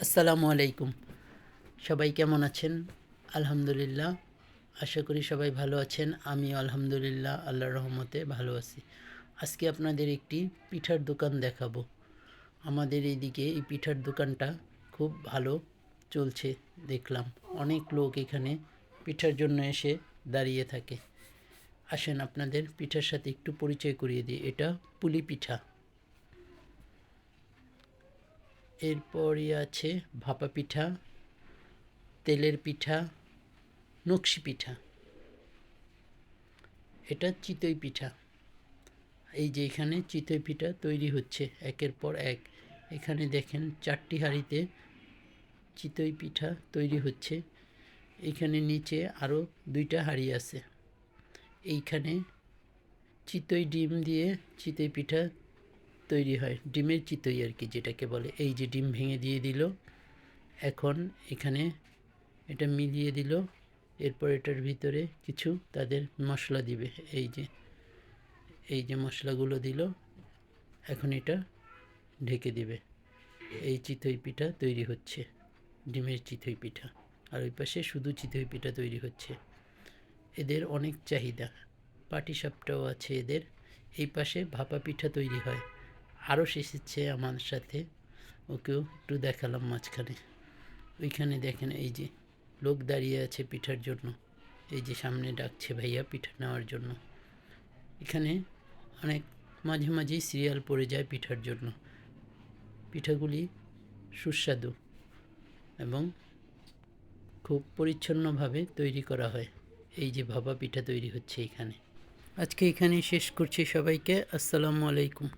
আসসালামু আলাইকুম। সবাই কেমন আছেন? আলহামদুলিল্লাহ, আশা করি সবাই ভালো আছেন। আমি আলহামদুলিল্লাহ, আল্লাহর রহমতে ভালো আছি। আজকে আপনাদের একটি পিঠার দোকান দেখাবো। আমাদের এইদিকে এই পিঠার দোকানটা খুব ভালো চলছে, দেখলাম। অনেক লোক এখানে পিঠার জন্য এসে দাঁড়িয়ে থাকে। আসেন আপনাদের পিঠার সাথে একটু পরিচয় করিয়ে দিই। এটা পুলি পিঠা। এরপরই আছে ভাপা পিঠা, তেলের পিঠা, নকশি পিঠা। এটা চিতই পিঠা। এই যে এখানে চিতই পিঠা তৈরি হচ্ছে একের পর এক। এখানে দেখেন চারটি হাঁড়িতে চিতই পিঠা তৈরি হচ্ছে। এখানে নিচে আরও দুইটা হাঁড়ি আছে। এইখানে চিতই ডিম দিয়ে চিতই পিঠা তৈরি হয়, ডিমের চিতই আর কি যেটাকে বলে। এই যে ডিম ভেঙে দিয়ে দিল, এখন এখানে এটা মিলিয়ে দিল, এরপর এটার ভিতরে কিছু তাদের মশলা দিবে। এই যে এই যে মশলাগুলো দিল, এখন এটা ঢেকে দিবে। এই চিতই পিঠা তৈরি হচ্ছে, ডিমের চিতই পিঠা। আর ওই পাশে শুধু চিতই পিঠা তৈরি হচ্ছে। এদের অনেক চাহিদা, পাটিসাপটাও আছে এদের। এই পাশে ভাপা পিঠা তৈরি হয়। আরও এসেছে আমার সাথে। ওকেও একটু দেখালাম মাঝখানে। ওইখানে দেখেন এই যে লোক দাঁড়িয়ে আছে পিঠার জন্য। এই যে সামনে ডাকছে ভাইয়া পিঠা নেওয়ার জন্য। এখানে অনেক মাঝে মাঝেই সিরিয়াল পড়ে যায় পিঠার জন্য। পিঠাগুলি সুস্বাদু এবং খুব পরিচ্ছন্নভাবে তৈরি করা হয়। এই যে ভাবা পিঠা তৈরি হচ্ছে এখানে। আজকে এখানেই শেষ করছি সবাইকে। আসসালামু আলাইকুম।